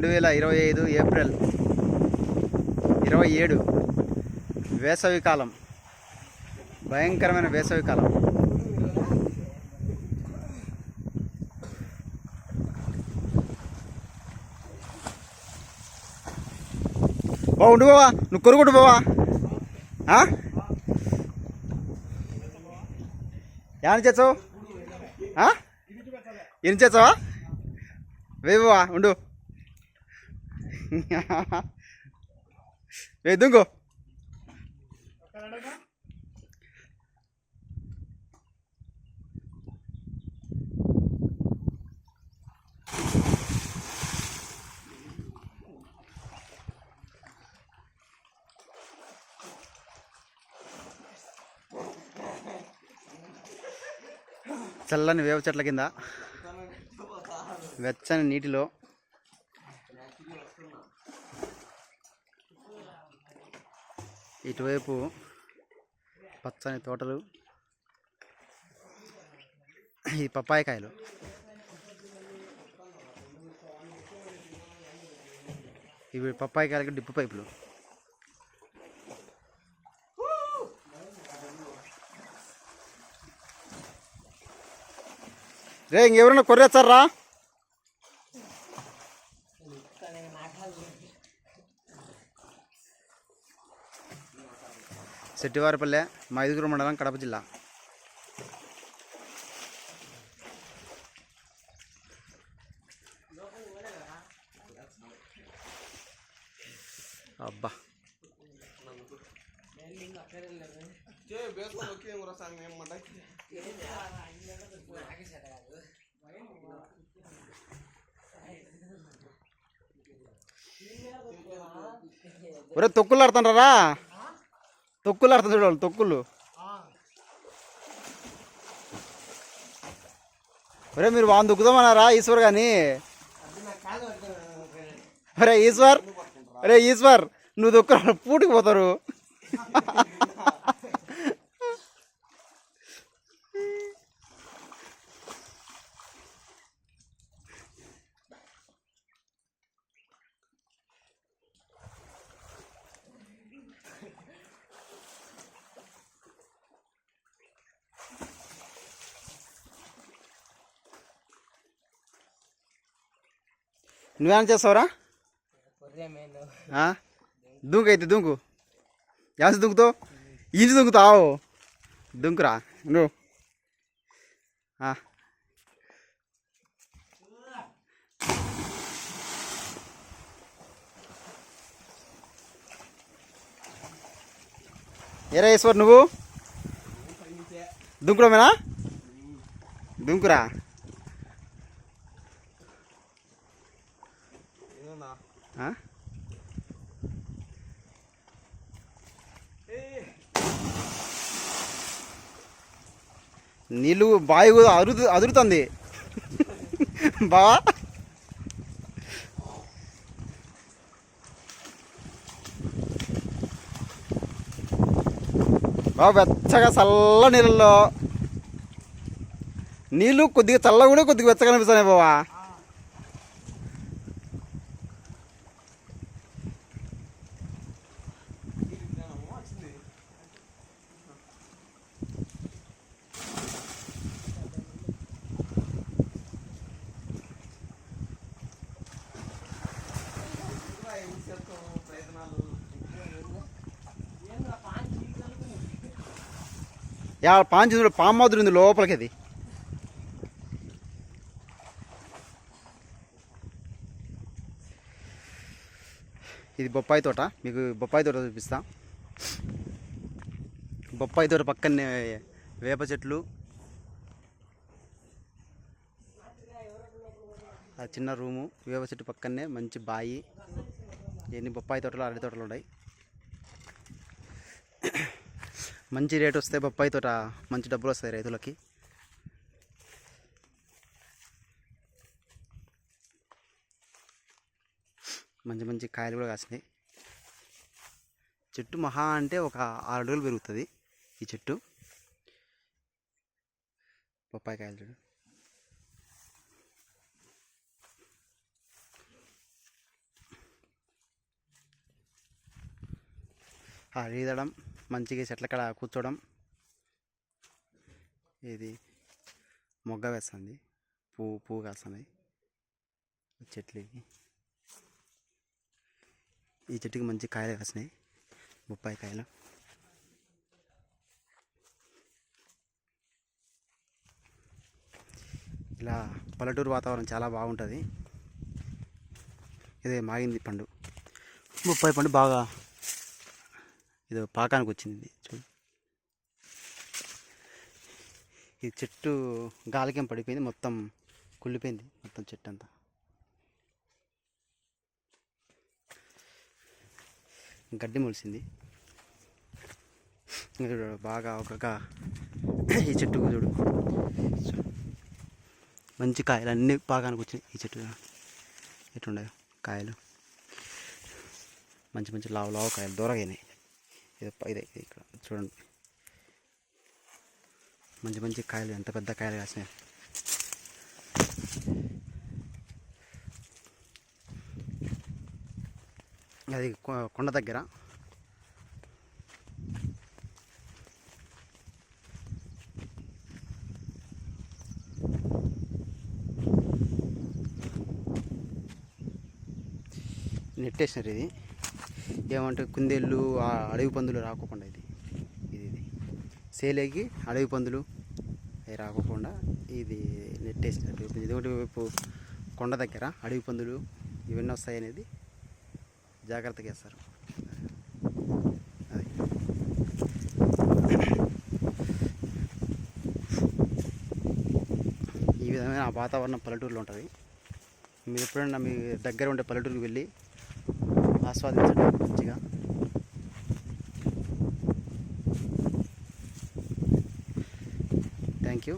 రెండు వేల ఇరవై ఐదు ఏప్రిల్ ఇరవై ఏడు వేసవికాలం. భయంకరమైన వేసవికాలం. కాలం ఉండు బావా నువ్వు కొరుకుంటు బావా? ఏమని చేస్తావు? ఏం చేసావా వేవా ఉండు. ఏ దుంకో. చల్లని వేవ చెట్ల కింద వెచ్చని నీటిలో ఇటువైపు పచ్చని తోటలు ఈ పప్పాయ కాయలు ఇవి పప్పాయ కాయలకి డిప్పు పైపులు. రే ఇంకెవరన్నా కొర్రేస్తారా? శెట్టివారిపల్లె మా ఐదుగురు మండలం కడప జిల్లా అబ్బా ఒరే తొక్కులు ఆడుతుండ్రా తొక్కులు ఆడుతుంది చూడాలి తొక్కులు. ఒరే మీరు వాన్ దుక్కుదామన్నారా ఈశ్వర్ కానీ ఒరే ఈశ్వర్ ఒరే ఈశ్వర్ నువ్వు దొక్క పూటికి పోతారు. నువ్వేం చేస్తావురా? ఆ? దుంకు అయితే దుంకు. యాసి దుంకుతావు? ఈజీ దుంకుతావు. దుంకురా. నువ్వు. ఏరా ఈశ్వర్ నువ్వు? దుంకుడమేనా దుంకురా. నీళ్ళు బావి కూడా అరుదు అదురుతుంది. బావా? బాగా వెచ్చగా చల్ల నీళ్ళల్లో. నీళ్ళు కొద్దిగా చల్ల కూడా కొద్దిగా వెచ్చగా అనిపిస్తున్నాయి బావా. యా పాంచి చూడు పాము మాదిరి ఉంది లోపలికి అది. ఇది బొప్పాయి తోట మీకు బొప్పాయి తోట చూపిస్తా. బొప్పాయి తోట పక్కనే వేప చెట్లు. ఆ చిన్న రూము వేప చెట్టు పక్కనే మంచి బాయి. ఎన్ని బొప్పాయి తోటలు అరటి తోటలు ఉన్నాయి. మంచి రేట్ వస్తే బొప్పాయి తోట మంచి డబ్బులు వస్తాయి రైతులకి. మంచి మంచి కాయలు కూడా కాసినాయి. చెట్టు మహా అంటే ఒక ఆరు అడుగులు పెరుగుతుంది ఈ చెట్టు. బొప్పాయి కాయలు చూడు. ఆ రీదడం. మంచిగా చెట్ల కాడ కూర్చోవడం. ఇది మొగ్గ వేస్తుంది. పువ్వు పువ్వు కాస్తుంది. చెట్లకి. ఈ చెట్టుకి మంచి కాయలు కాసినాయి. బొప్పాయి కాయలు. ఇలా పల్లెటూరు వాతావరణం చాలా బాగుంటుంది. ఇదే మాగింది పండు. బొప్పాయి పండు బాగా ఇది పాకానికి వచ్చింది చూడు. ఈ చెట్టు గాలికేం పడిపోయింది మొత్తం కుళ్ళిపోయింది మొత్తం చెట్టు అంతా గడ్డి మొలిసింది. బాగా ఒక ఈ చెట్టు చూడు. మంచి కాయలు అన్నీ పాకానికి వచ్చినాయి ఈ చెట్టు. ఎట్లున్నాయో కాయలు. మంచి మంచి లావు లావు కాయలు దూరగైనాయి ఇది ఇదే ఇది ఇక్కడ చూడండి. మంచి మంచి కాయలు ఎంత పెద్ద కాయలు కాసినాయి. అది కొ- కొండ దగ్గర. నెట్టేసినారు ఇది. ఏమంటే కుందేళ్ళు అడవి పందులు రాకోకుండా ఇది. ఇది ఇది. సేలేకి అడవి పందులు అవి రాకోకుండా ఇది నెట్టేసినట్టు ఇది ఒకటి వైపు కొండ దగ్గర అడవి పందులు ఇవన్నీ వస్తాయి అనేది జాగ్రత్తగా వేస్తారు అది. ఈ విధమైన వాతావరణం పల్లెటూరులో ఉంటుంది. మీరు ఎప్పుడైనా మీ దగ్గర ఉండే పల్లెటూరుకి వెళ్ళి ఆస్వాదించండి మంచిగా. Thank you